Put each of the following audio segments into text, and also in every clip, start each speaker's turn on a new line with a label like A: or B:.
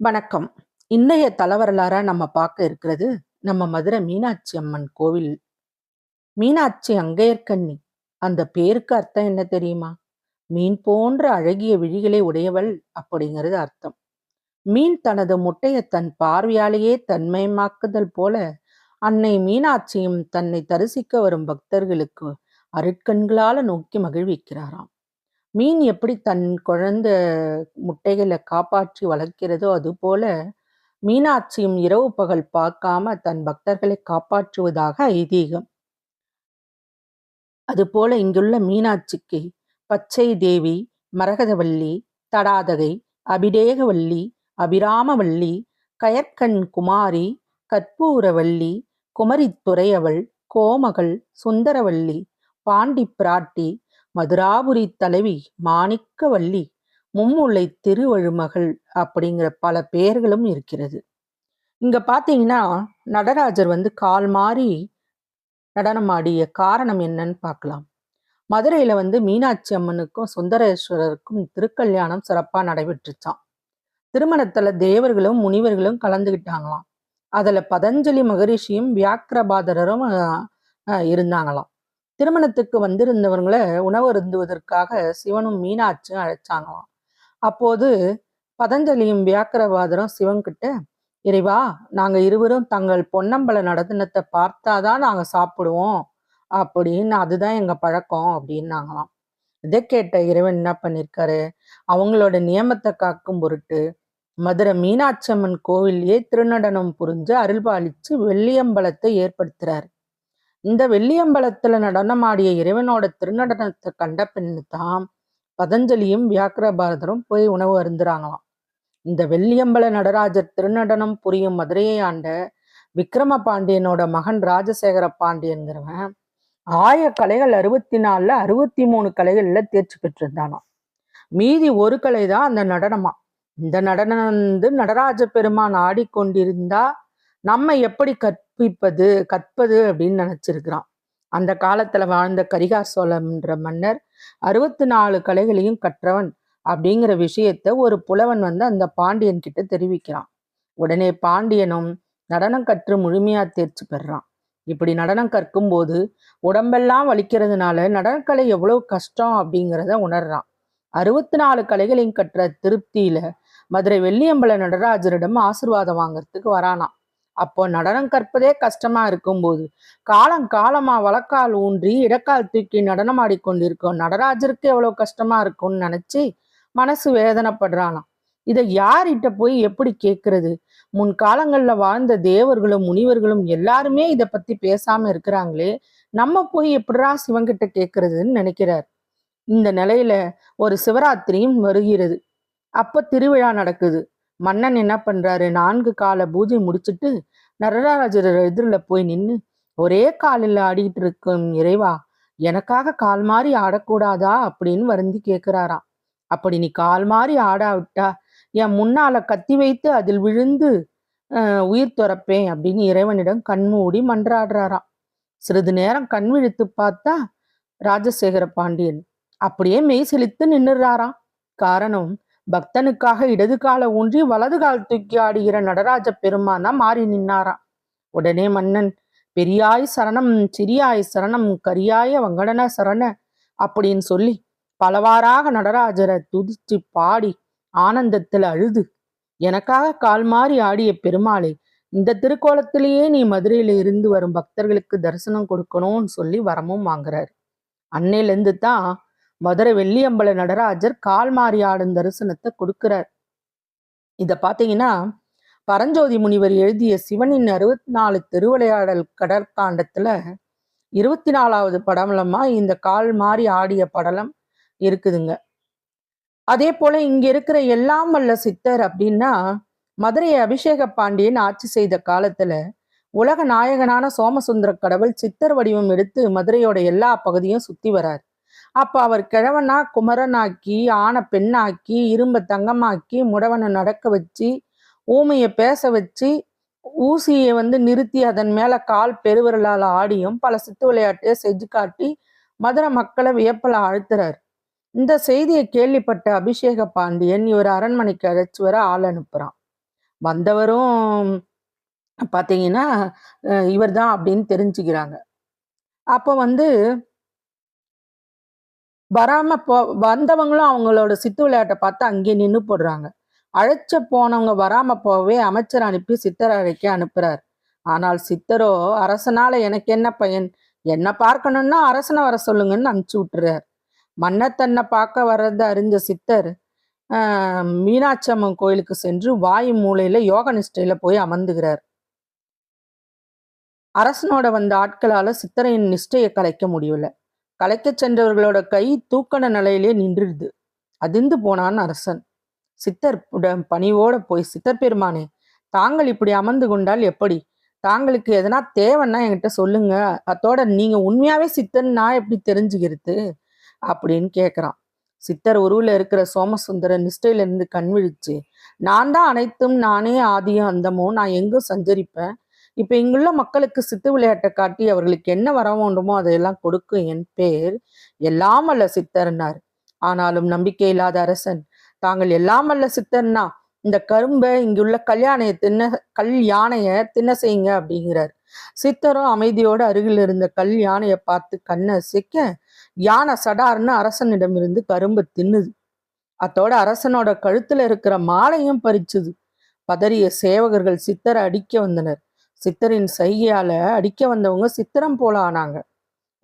A: வணக்கம். இன்றைய தலவரலாறா நம்ம பார்க்க இருக்கிறது நம்ம மதுரை மீனாட்சி அம்மன் கோவில். மீனாட்சி அங்கையர்கண்ணி அந்த பேருக்கு அர்த்தம் என்ன தெரியுமா? மீன் போன்ற அழகிய விழிகளை உடையவள் அப்படிங்கிறது அர்த்தம். மீன் தனது முட்டையை தன் பார்வையாலேயே தன்மயமாக்குதல் போல அன்னை மீனாட்சியும் தன்னை தரிசிக்க வரும் பக்தர்களுக்கு அருட்கண்களால நோக்கி மகிழ்விக்கிறாராம். மீன் எப்படி தன் குழந்தை முட்டைகளை காப்பாற்றி வளர்க்கிறதோ அதுபோல மீனாட்சியும் இரவு பகல் பார்க்காம தன் பக்தர்களை காப்பாற்றுவதாக ஐதீகம். அதுபோல இங்குள்ள மீனாட்சிக்கு பச்சை தேவி மரகதவல்லி தடாதகை அபிடேகவல்லி அபிராமவல்லி கயற்கண் குமாரி கற்பூரவல்லி குமரித்துறையவள் கோமகள் சுந்தரவல்லி பாண்டி பிராட்டி மதுராபுரி தலைவி மாணிக்கவல்லி மும்முல்லை திருவழுமகள் அப்படிங்கிற பல பெயர்களும் இருக்கிறது. இங்க பாத்தீங்கன்னா நடராஜர் வந்து கால் மாறி நடனமாடிய காரணம் என்னன்னு பார்க்கலாம் மதுரையில வந்து மீனாட்சி அம்மனுக்கும் சுந்தரேஸ்வரருக்கும் திருக்கல்யாணம் சிறப்பா நடைபெற்றுச்சான் திருமணத்துல தேவர்களும் முனிவர்களும் கலந்துகிட்டாங்களாம். அதுல பதஞ்சலி மகரிஷியும் வியாக்கிரபாதரரும் இருந்தாங்களாம். திருமணத்துக்கு வந்திருந்தவங்களை உணவு அருந்துவதற்காக சிவனும் மீனாட்சியும் அழைச்சாங்களாம். அப்போது பதஞ்சலியும் வியாக்கிரவாதரும் சிவன்கிட்ட இறைவா நாங்க இருவரும் தங்கள் பொன்னம்பல நடனத்தை பார்த்தாதான் நாங்க சாப்பிடுவோம். அப்படின்னு அதுதான் எங்க பழக்கம் அப்படின்னாங்களாம். இதை கேட்ட இறைவன் என்ன பண்ணிருக்காரு? அவங்களோட நியமத்தை காக்கும் பொருட்டு மதுரை மீனாட்சி அம்மன் கோவிலேயே திருநடனம் புரிஞ்சு அருள்பாலிச்சு வெள்ளியம்பலத்தை ஏற்படுத்துறாரு. இந்த வெள்ளியம்பலத்துல நடனமாடிய இறைவனோட திருநடனத்தை கண்ட பின்னு தான் பதஞ்சலியும் வியாக்கிரபாரதரும் போய் உணவு அருந்துறாங்களாம். இந்த வெள்ளியம்பல நடராஜர் திருநடனம் புரியும் மதுரையை ஆண்ட விக்ரம பாண்டியனோட மகன் ராஜசேகர பாண்டியன்கிறவன் ஆய கலைகள் அறுபத்தி நாலுல அறுபத்தி மூணு கலைகள்ல தேர்ச்சி பெற்றிருந்தானாம். மீதி ஒரு கலை தான் அந்த நடனமா. இந்த நடனம் வந்து நடராஜ பெருமான் ஆடிக்கொண்டிருந்தா நம்ம எப்படி கற்பிப்பது கற்பது அப்படின்னு நினச்சிருக்கிறான். அந்த காலத்தில் வாழ்ந்த கரிகார் சோழன்ற மன்னர் அறுபத்தி நாலு கலைகளையும் கற்றவன் அப்படிங்கிற விஷயத்த ஒரு புலவன் வந்து அந்த பாண்டியன் கிட்ட தெரிவிக்கிறான். உடனே பாண்டியனும் நடனம் கற்று முழுமையா தேர்ச்சி பெறான். இப்படி நடனம் கற்கும் போது உடம்பெல்லாம் வலிக்கிறதுனால நடனக்கலை எவ்வளவு கஷ்டம் அப்படிங்கிறத உணர்றான். அறுபத்தி நாலு கலைகளையும் கற்ற திருப்தியில மதுரை வெள்ளியம்பல நடராஜரிடம் ஆசிர்வாதம் வாங்கறதுக்கு வரானாம். அப்போ நடனம் கற்பதே கஷ்டமா இருக்கும்போது காலம் காலமா வழக்கால் ஊன்றி இடக்கால் தூக்கி நடனம் ஆடிக்கொண்டிருக்கும். நடராஜருக்கு எவ்வளவு கஷ்டமா இருக்கும்னு நினைச்சு மனசு வேதனைப்படுறானாம். இதை யார்கிட்ட போய் எப்படி கேட்கறது? முன் காலங்கள்ல வாழ்ந்த தேவர்களும் முனிவர்களும் எல்லாருமே இதை பத்தி பேசாம இருக்கிறாங்களே நம்ம போய் எப்படிரா சிவங்கிட்ட கேட்கறதுன்னு நினைக்கிறார். இந்த நிலையில ஒரு சிவராத்திரியும் வருகிறது. அப்ப திருவிழா நடக்குது. மன்னன் என்ன பண்றாரு? நான்கு கால பூஜை முடிச்சுட்டு நடராஜர் எதிரில் போய் நின்று ஒரே காலில் ஆடிக்கிட்டு இருக்கும் இறைவா எனக்காக கால் மாறி ஆடக்கூடாதா? அப்படின்னு வருந்தி கேட்கிறாராம் அப்படி நீ கால் மாறி ஆடாவிட்டா என் முன்னால கத்தி வைத்து அதில் விழுந்து உயிர் துறப்பேன் அப்படின்னு இறைவனிடம் கண்மூடி மன்றாடுறாராம். சிறிது நேரம் கண் விழித்து பார்த்தா ராஜசேகர பாண்டியன் அப்படியே மெய் செழித்து நின்றுறாராம் காரணம் பக்தனுக்காக இடது கால ஊன்றி வலது கால் தூக்கி ஆடுகிற நடராஜ பெருமானா மாறி நின்னாராம் உடனே மன்னன் பெரியாய் சரணம் சிறியாய் சரணம் கரியாய வங்கடன சரண அப்படின்னு சொல்லி பலவாறாக நடராஜரை துதிச்சு பாடி ஆனந்தத்தில் அழுது. எனக்காக கால் மாறி ஆடிய பெருமாளை இந்த திருக்கோலத்திலேயே நீ மதுரையில இருந்து வரும் பக்தர்களுக்கு தரிசனம் கொடுக்கணும்னு சொல்லி வரமும் வாங்குறாரு. அன்னையிலேருந்து தான் மதுரை வெள்ளியம்பல நடராஜர் கால் மாறி ஆடும் தரிசனத்தை கொடுக்கிறார். இதை பார்த்தீங்கன்னா பரஞ்சோதி முனிவர் எழுதிய சிவனின் அறுபத்தி நாலு திருவிளையாடல் கடற்காண்டத்துல இருபத்தி நாலாவது படலமா இந்த கால் மாறி ஆடிய படலம் இருக்குதுங்க. அதே போல இங்க இருக்கிற எல்லாம் வல்ல சித்தர் அப்படின்னா மதுரையை அபிஷேக பாண்டியன் ஆட்சி செய்த காலத்துல உலக நாயகனான சோமசுந்தர கடவுள் சித்தர் வடிவம் எடுத்து மதுரையோட எல்லா பகுதியும் சுத்தி வரார். அப்போ அவர் கிழவனா குமரனாக்கி ஆன பெண்ணாக்கி இரும்ப தங்கமாக்கி முடவனை நடக்க வச்சு ஊமையை பேச வச்சு ஊசியை வந்து நிறுத்தி அதன் மேலே கால் பெருவிரலால் ஆடியும் பல சித்து விளையாட்டை செஞ்சு காட்டி மதுரை மக்களை வியப்பல அழுத்துறார் இந்த செய்தியை கேள்விப்பட்ட அபிஷேக பாண்டியன் இவர் அரண்மனைக்கு அழைச்சி வர ஆள் அனுப்புறான். வந்தவரும் பார்த்தீங்கன்னா இவர் தான் அப்படின்னு தெரிஞ்சுக்கிறாங்க. அப்போ வந்து வராம போ வந்தவங்களும் அவங்களோட சித்து விளையாட்டை பார்த்து அங்கேயே நின்று போடுறாங்க. அழைச்ச போனவங்க வராம போகவே அமைச்சர் அனுப்பி சித்தர் அழைக்க அனுப்புறார். ஆனால் சித்தரோ அரசனால எனக்கு என்ன பயன்? என்ன பார்க்கணும்னா அரசனை வர சொல்லுங்கன்னு அனுப்பிச்சு விட்டுறார். மன்னத்தன்னை பார்க்க வர்றதை அறிஞ்ச சித்தர் மீனாட்சி அம்மன் கோயிலுக்கு சென்று வாயு மூலையில யோக நிஷ்டையில போய் அமர்ந்துகிறார். அரசனோட வந்த ஆட்களால சித்தரின் நிஷ்டையை கலைக்க முடியல. கலைக்கச் சென்றவர்களோட கை தூக்கண நிலையிலே நின்றுடுது. அதிர்ந்து போனான் அரசன். சித்தர் உடன் பணிவோட போய் சித்தர் பெருமானே தாங்கள் இப்படி அமர்ந்து கொண்டால் எப்படி? தாங்களுக்கு எதனா தேவைன்னா என்கிட்ட சொல்லுங்க. அதோட நீங்க உண்மையாவே சித்தன் நான் எப்படி தெரிஞ்சுக்கிறது? அப்படின்னு கேட்குறான் சித்தர் உருவில் இருக்கிற சோமசுந்தர நிஷ்டையில இருந்து கண் விழிச்சு நான் தான் அனைத்தும் நானே ஆதியும் அந்தமும். நான் எங்கும் சஞ்சரிப்பேன். இப்போ இங்குள்ள மக்களுக்கு சித்து விளையாட்டை காட்டி அவர்களுக்கு என்ன வர வேண்டுமோ அதையெல்லாம் கொடுக்கும் என் பேர் எல்லாம் அல்ல சித்தர்னார். ஆனாலும் நம்பிக்கை இல்லாத அரசன். தாங்கள் எல்லாம் அல்ல சித்தர்னா இந்த கரும்பை இங்குள்ள கல்யாணைய தின்ன கல் யானைய தின்ன செய்யுங்க அப்படிங்கிறார். சித்தரும் அமைதியோடு அருகில் இருந்த கல் யானையை பார்த்து கண்ணை அசைக்க யானை சடார்னு அரசனிடமிருந்து கரும்பு தின்னுது. அத்தோட அரசனோட கழுத்துல இருக்கிற மாலையும் பறிச்சுது. பதறிய சேவகர்கள் சித்தரை அடிக்க வந்தனர். சித்தரின் சைகையால அடிக்க வந்தவங்க சித்திரம் போல ஆனாங்க.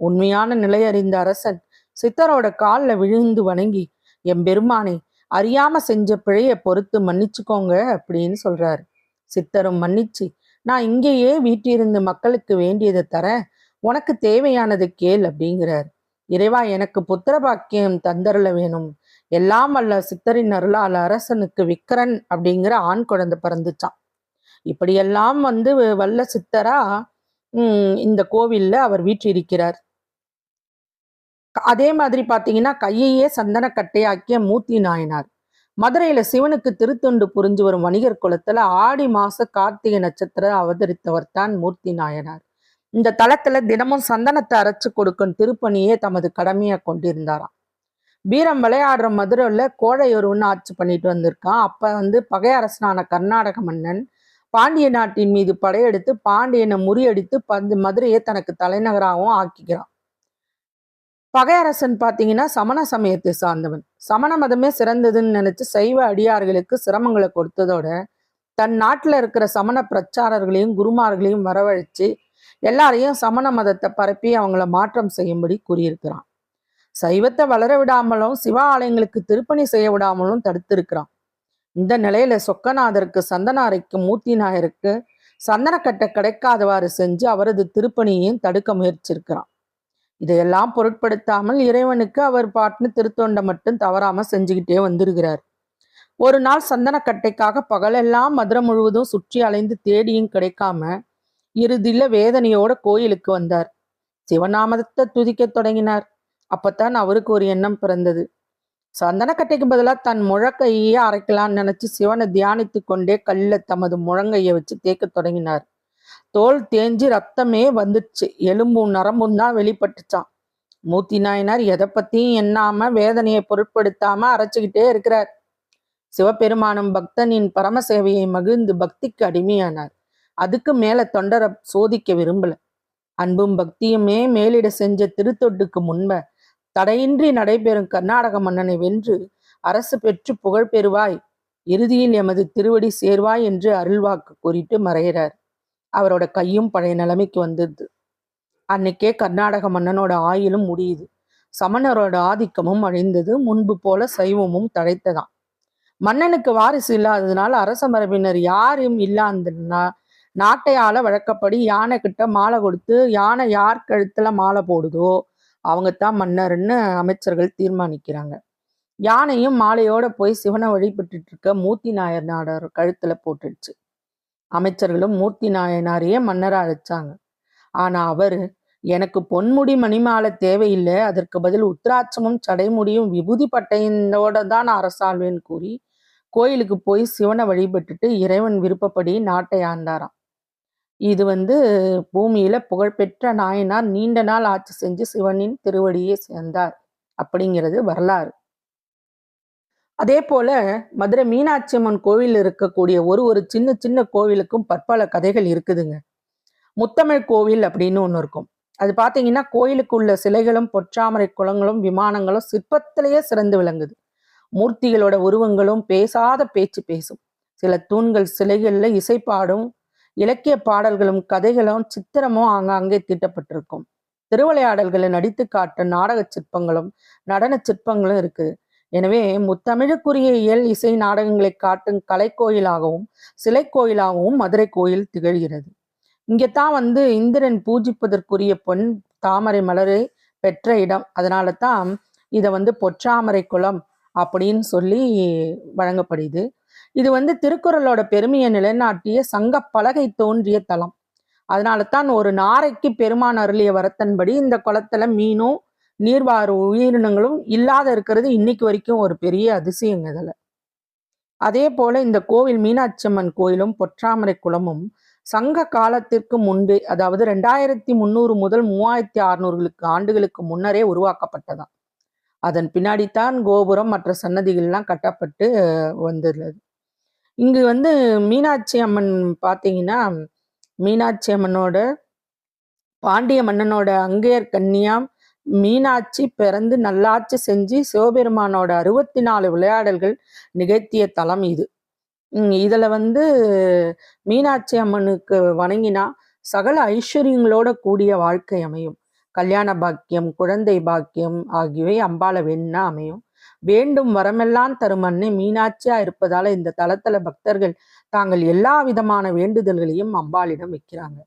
A: உண்மையான நிலை அறிந்த அரசன் சித்தரோட காலில் விழுந்து வணங்கி என் பெருமானை அறியாம செஞ்ச பிழையை பொறுத்து மன்னிச்சுக்கோங்க அப்படின்னு சொல்றாரு. சித்தரும் மன்னிச்சு நான் இங்கேயே வீட்டிலிருந்து மக்களுக்கு வேண்டியதை தரேன். உனக்கு தேவையானது கேள் அப்படிங்கிறார். இறைவா எனக்கு புத்திர பாக்கியம் தந்தருள வேணும். எல்லாம் அல்ல சித்தரின் அருளால் அரசனுக்கு விக்ரன் அப்படிங்கிற ஆண் குழந்தை பிறந்துச்சான் இப்படியெல்லாம் வந்து வல்ல சித்தரா இந்த கோவில்ல அவர் வீற்றிருக்கிறார். அதே மாதிரி பார்த்தீங்கன்னா கையையே சந்தன கட்டையாக்கிய மூர்த்தி நாயனார். மதுரையில சிவனுக்கு திருத்தொண்டு புரிஞ்சு வரும் வணிகர் குலத்துல ஆடி மாச கார்த்திகை நட்சத்திரம் அவதரித்தவர் தான் மூர்த்தி நாயனார். இந்த தளத்துல தினமும் சந்தனத்தை அரைச்சு கொடுக்கும் திருப்பணியே தமது கடமையை கொண்டிருந்தாராம். வீரம் விளையாடுற மதுரையில கோழையொருவன் ஆட்சி பண்ணிட்டு வந்திருக்கான். அப்ப வந்து பகையரசனான கர்நாடக மன்னன் பாண்டிய நாட்டின் மீது படையெடுத்து பாண்டியனை முறியடித்து பந்து மதுரையை தனக்கு தலைநகராகவும் ஆக்கிக்கிறான். பகையரசன் பார்த்தீங்கன்னா சமண சமயத்தை சார்ந்தவன். சமண மதமே சிறந்ததுன்னு நினைச்சு சைவ அடியார்களுக்கு சிரமங்களை கொடுத்ததோட தன் நாட்டில் இருக்கிற சமண பிரச்சாரர்களையும் குருமார்களையும் வரவழைச்சு எல்லாரையும் சமண மதத்தை பரப்பி அவங்கள மாற்றம் செய்யும்படி கூறியிருக்கிறான். சைவத்தை வளர விடாமலும் சிவ ஆலயங்களுக்கு திருப்பணி செய்ய விடாமலும் தடுத்திருக்கிறான். இந்த நிலையில சொக்கநாதருக்கு சந்தனாரைக்கு மூர்த்தி நாயருக்கு சந்தனக்கட்டை கிடைக்காதவாறு செஞ்சு அவரது திருப்பணியையும் தடுக்க முயற்சிருக்கிறான் இதையெல்லாம் பொருட்படுத்தாமல் இறைவனுக்கு அவர் பாட்டுன்னு திருத்தொண்டை மட்டும் தவறாம செஞ்சுக்கிட்டே வந்திருக்கிறார் ஒரு நாள் சந்தனக்கட்டைக்காக பகலெல்லாம் மதுரை முழுவதும் சுற்றி அலைந்து தேடியும் கிடைக்காம இறுதியில வேதனையோட கோயிலுக்கு வந்தார். சிவநாமத்தை துதிக்கத் தொடங்கினார். அப்பத்தான் அவருக்கு ஒரு எண்ணம் பிறந்தது. சந்தனக்கட்டைக்கு பதிலாக தன் முழக்கையே அரைக்கலாம்னு நினைச்சு சிவனை தியானித்து கொண்டே கல்ல தமது முழங்கையை வச்சு தேக்க தொடங்கினார். தோல் தேஞ்சு ரத்தமே வந்துச்சு. எலும்பும் நரம்பும் தான் வெளிப்பட்டுச்சான் மூத்தி நாயனார் எதை பத்தியும் எண்ணாம வேதனையை பொருட்படுத்தாம அரைச்சுக்கிட்டே இருக்கிறார். சிவபெருமானும் பக்தனின் பரம சேவையை மகிழ்ந்து பக்திக்கு அடிமையானார். அதுக்கு மேல தொண்டரை சோதிக்க விரும்பல. அன்பும் பக்தியுமே மேலிட செஞ்ச திருத்தொட்டுக்கு முன்ப தடையின்றி நடைபெறும் கர்நாடக மன்னனை வென்று அரசு பெற்று புகழ் பெறுவாய் இறுதியில் எமது திருவடி சேர்வாய் என்று அருள்வாக்கு கூறிட்டு மறைகிறார். அவரோட கையும் பழைய நிலைமைக்கு வந்தது. அன்னைக்கே கர்நாடக மன்னனோட ஆயுளும் முடியுது. சமணரோட ஆதிக்கமும் அழிந்தது. முன்பு போல சைவமும் தழைத்ததாம். மன்னனுக்கு வாரிசு இல்லாததுனால அரச மரபினர் யாரும் இல்லாததுனா நாட்டை ஆள வழக்கப்படி யானை கிட்ட மாலை கொடுத்து யானை யார் கழுத்துல மாலை போடுதோ அவங்க தான் மன்னர்னு அமைச்சர்கள் தீர்மானிக்கிறாங்க. யானையும் மாலையோட போய் சிவனை வழிபட்டுட்டு இருக்க மூர்த்தி நாயர் நாடார் கழுத்துல போட்டுடுச்சு. அமைச்சர்களும் மூர்த்தி நாயனாரையே மன்னரா அழைச்சாங்க. ஆனா அவரு எனக்கு பொன்முடி மணிமாலை தேவையில்லை அதற்கு பதில் உத்திராட்சமும் சடைமுடியும் விபூதி பட்டையினோட தான் நான் அரசாள்வேன்னு கூறி கோயிலுக்கு போய் சிவனை வழிபட்டுட்டு இறைவன் விருப்பப்படி நாட்டை ஆண்டாராம். இது வந்து பூமியில புகழ்பெற்ற நாயனார் நீண்ட நாள் ஆட்சி செஞ்சு சிவனின் திருவடியை சேர்ந்தார் அப்படிங்கிறது வரலாறு. அதே போல மதுரை மீனாட்சி அம்மன் கோவில் இருக்கக்கூடிய ஒரு ஒரு சின்ன சின்ன கோவிலுக்கும் பற்பல கதைகள் இருக்குதுங்க. முத்தமிழ் கோவில் அப்படின்னு ஒன்று இருக்கும். அது பார்த்தீங்கன்னா கோயிலுக்கு உள்ள சிலைகளும் பொற்றாமரை குளங்களும் விமானங்களும் சிற்பத்திலேயே சிறந்து விளங்குது. மூர்த்திகளோட உருவங்களும் பேசாத பேச்சு பேசும். சில தூண்கள் சிலைகளில் இசைப்பாடும் இலக்கிய பாடல்களும் கதைகளும் சித்திரமும் ஆங்காங்கே தீட்டப்பட்டிருக்கும். திருவிளையாடல்களை நடித்து காட்ட நாடக சிற்பங்களும் நடன சிற்பங்களும் இருக்குது எனவே முத்தமிழுக்குரிய இயல் இசை நாடகங்களை காட்டும் கலைக்கோயிலாகவும் சிலை கோயிலாகவும் மதுரை கோயில் திகழ்கிறது. இங்கே தான் வந்து இந்திரன் பூஜிப்பதற்குரிய பொன் தாமரை மலரை பெற்ற இடம். அதனால தான் இதை வந்து பொற்றாமரை குளம் அப்படின்னு சொல்லி வழங்கப்படுது. இது வந்து திருக்குறளோட பெருமையை நிலைநாட்டிய சங்க பலகை தோன்றிய தலம். அதனால தான் ஒரு நாரைக்கு பெருமான் அருளிய வரத்தன்படி இந்த குளத்துல மீனும் நீர்வாறு உயிரினங்களும் இல்லாத இருக்கிறது இன்னைக்கு வரைக்கும் ஒரு பெரிய அதிசயங்க இதில். அதே போல இந்த கோவில் மீனாட்சி அம்மன் கோயிலும் பொற்றாமரை குளமும் சங்க காலத்திற்கு முன்பே அதாவது ரெண்டாயிரத்தி முந்நூறு முதல் மூவாயிரத்தி அறுநூறுகளுக்கு ஆண்டுகளுக்கு முன்னரே உருவாக்கப்பட்டதாம். அதன் பின்னாடித்தான் கோபுரம் மற்ற சன்னதிகள்லாம் கட்டப்பட்டு வந்துள்ளது இங்கு வந்து மீனாட்சி அம்மன் பார்த்தீங்கன்னா மீனாட்சி அம்மனோட பாண்டிய மன்னனோட அங்கேயர் கன்னியாம் மீனாட்சி பிறந்து நல்லாட்சி செஞ்சு சிவபெருமானோட அறுபத்தி நாலு விளையாடல்கள் நிகழ்த்திய தலம் இது. இதில் வந்து மீனாட்சி அம்மனுக்கு வணங்கினா சகல ஐஸ்வர்யங்களோட கூடிய வாழ்க்கை அமையும். கல்யாண பாக்கியம் குழந்தை பாக்கியம் ஆகியவை அம்பாளை வேணும்னா அமையும். வேண்டும் வரமெல்லாம் தரும் அன்னை மீனாட்சியா இருப்பதால இந்த தளத்துல பக்தர்கள் தாங்கள் எல்லா விதமான வேண்டுதல்களையும் அம்பாளிடம் வைக்கிறாங்க.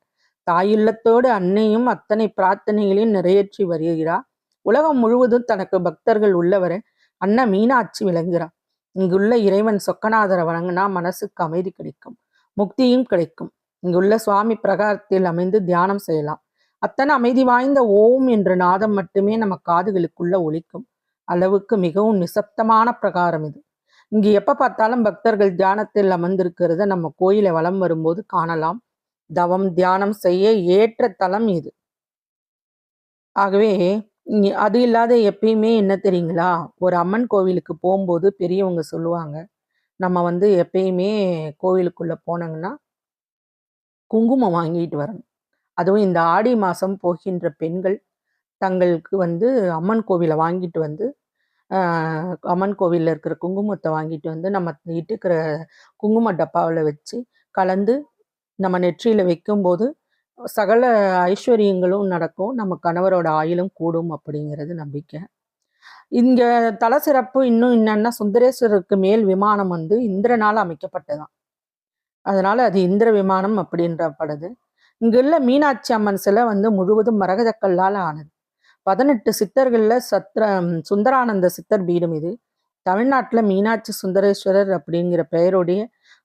A: தாயுள்ளத்தோடு அன்னையும் அத்தனை பிரார்த்தனைகளையும் நிறைவேற்றி வருகிறார் உலகம் முழுவதும் தனக்கு பக்தர்கள் உள்ளவரை அண்ணா மீனாட்சி விளங்குகிறார் இங்குள்ள இறைவன் சொக்கநாதரை வணங்கினா மனசுக்கு அமைதி கிடைக்கும் முக்தியும் கிடைக்கும். இங்குள்ள சுவாமி பிரகாரத்தில் அமைந்து தியானம் செய்யலாம். அத்தனை அமைதி வாய்ந்த ஓம் என்ற நாதம் மட்டுமே நம்ம காதுகளுக்குள்ள ஒழிக்கும் அளவுக்கு மிகவும் நிசப்தமான பிரகாரம் இது. இங்கு எப்ப பார்த்தாலும் பக்தர்கள் தியானத்தில் அமர்ந்திருக்கிறத நம்ம கோயிலை வலம் வரும்போது காணலாம். தவம் தியானம் செய்ய ஏற்ற தலம் இது. ஆகவே அது இல்லாத எப்பயுமே என்ன தெரியுங்களா? ஒரு அம்மன் கோவிலுக்கு போகும்போது பெரியவங்க சொல்லுவாங்க நம்ம வந்து எப்பயுமே கோவிலுக்குள்ள போனாங்கன்னா குங்குமம் வாங்கிட்டு வரணும். அதுவும் இந்த ஆடி மாதம் போகின்ற பெண்கள் தங்களுக்கு வந்து அம்மன் கோவிலை வாங்கிட்டு வந்து அம்மன் கோவிலில் இருக்கிற குங்குமத்தை வாங்கிட்டு வந்து நம்ம இட்டுக்கிற குங்கும டப்பாவில் வச்சு கலந்து நம்ம நெற்றியில் வைக்கும்போது சகல ஐஸ்வர்யங்களும் நடக்கும். நம்ம கணவரோட ஆயுளும் கூடும் அப்படிங்கிறது நம்பிக்கை. இங்கே தல சிறப்பு இன்னும் என்னென்னா சுந்தரேஸ்வரருக்கு மேல் விமானம் வந்து இந்திரனால் அமைக்கப்பட்டதான். அதனால் அது இந்திர விமானம் அப்படின்றப்படுது இங்குள்ள மீனாட்சி அம்மன் சிலை வந்து முழுவதும் மரகதக்கல்லால் ஆனது. பதினெட்டு சித்தர்கள்ல சத்ர சுந்தரானந்த சித்தர் பீடம் இது. தமிழ்நாட்டில் மீனாட்சி சுந்தரேஸ்வரர் அப்படிங்கிற பெயருடைய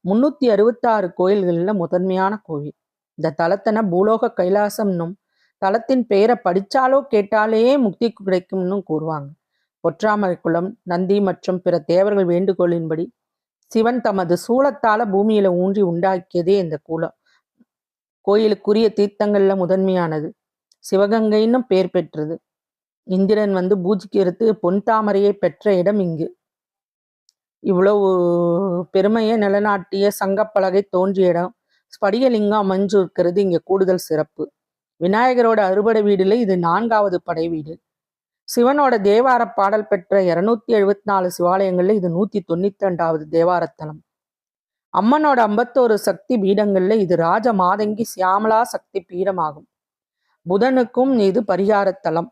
A: முன்னூத்தி அறுபத்தாறு கோயில்களில் முதன்மையான கோவில். இந்த தலத்தனை பூலோக கைலாசம்னும் தலத்தின் பெயரை படிச்சாலோ கேட்டாலே முக்தி கிடைக்கும்னு கூறுவாங்க. பொற்றாமரை குளம் நந்தி மற்றும் பிற தேவர்கள் வேண்டுகோளின்படி சிவன் தமது சூளத்தால பூமியில ஊன்றி உண்டாக்கியதே இந்த குளம் கோயிலுக்குரிய தீர்த்தங்கள்ல முதன்மையானது. சிவகங்கைன்னும் பெயர் பெற்றது. இந்திரன் வந்து பூஜிக்கிறது பொன் தாமரையை பெற்ற இடம் இங்கு. இவ்வளவு பெருமையை நிலநாட்டிய சங்கப்பலகை தோன்றிய இடம் ஸ்படிகலிங்கம் அமைஞ்சு இருக்கிறது இங்க கூடுதல் சிறப்பு. விநாயகரோட அறுபடை வீடுல இது நான்காவது படை வீடு. சிவனோட தேவார பாடல் பெற்ற இருநூத்தி எழுபத்தி நாலு சிவாலயங்கள்ல இது நூத்தி தொண்ணூத்தி ரெண்டாவது தேவாரத்தலம். அம்மனோட ஐம்பத்தோரு சக்தி பீடங்கள்ல இது ராஜ மாதங்கி சியாமலா சக்தி பீடமாகும். புதனுக்கும் இது பரிகாரத்தலம்.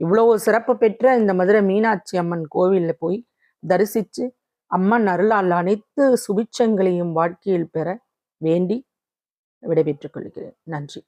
A: இவ்வளோ சிறப்பு பெற்ற இந்த மதுரை மீனாட்சி அம்மன் கோவில்ல போய் தரிசித்து அம்மன் அருளால் அனைத்து சுபிச்சங்களையும் வாழ்க்கையில் பெற வேண்டி விடைபெற்றுக் கொள்கிறேன். நன்றி.